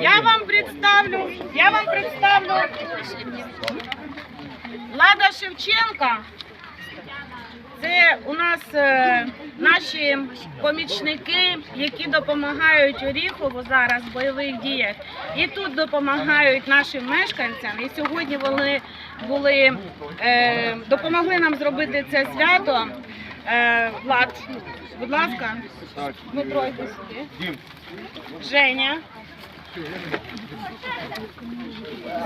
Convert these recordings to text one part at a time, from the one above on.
Я вам представлю, я вам представлю Лада Шевченка. Це у нас е, наші помічники, які допомагають Оріхову зараз в бойових діях, і тут допомагають нашим мешканцям. І сьогодні вони були е, допомогли нам зробити це свято. Е, Влад, будь ласка, Дмитро, йди сюди. Женя.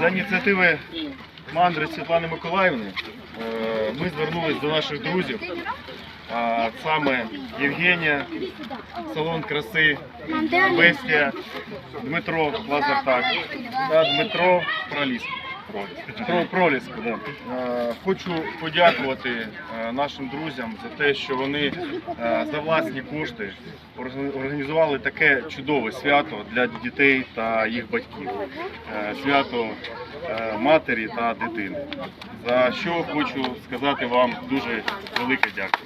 За ініціативи мандри Світлани Миколаївни е, ми звернулись до наших друзів, саме Євгенія, салон краси, Бестія, Дмитро Лазертак та Дмитро Проліск. Про Проліск, да. Е, Хочу подякувати е, нашим друзям за те, що вони е, за власні кошти організували таке чудове свято для дітей та їх батьків. Свято матері та дитини. За що хочу сказати вам дуже велике дякую.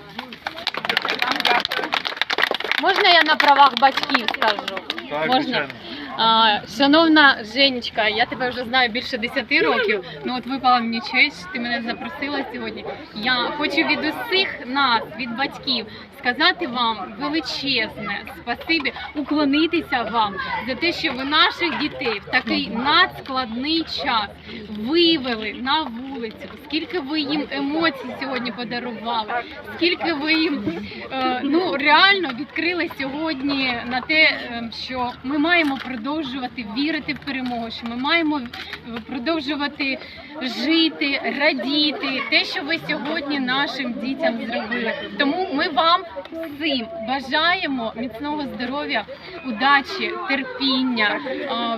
Можна я на правах батьків скажу? Так, Можна? звичайно. Шановна Женечка, я тебе вже знаю більше 10 років. Ну от випала мені честь, ти мене запросила сьогодні. Я хочу від усіх нас, від батьків, сказати вам величезне спасибі, уклонитися вам за те, що ви наших дітей в такий надскладний час вивели на вулицю. Скільки ви їм емоцій сьогодні подарували, скільки ви їм е, ну реально відкрили сьогодні на те, е, що ми маємо продовжувати вірити в перемогу, що ми маємо продовжувати жити, радіти, те, що ви сьогодні нашим дітям зробили. Тому ми вам всім бажаємо міцного здоров'я, удачі, терпіння,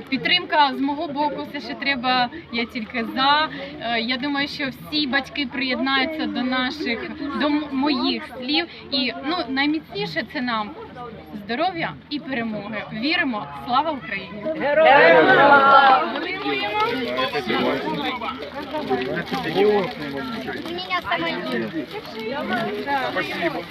підтримка з мого боку. Все, що треба, я тільки за. Е, Я думаю, що всі батьки приєднаються до наших до моїх слів. І ну найміцніше це нам здоров'я і перемоги. Віримо! Слава Україні! Героям слава! Спасибо.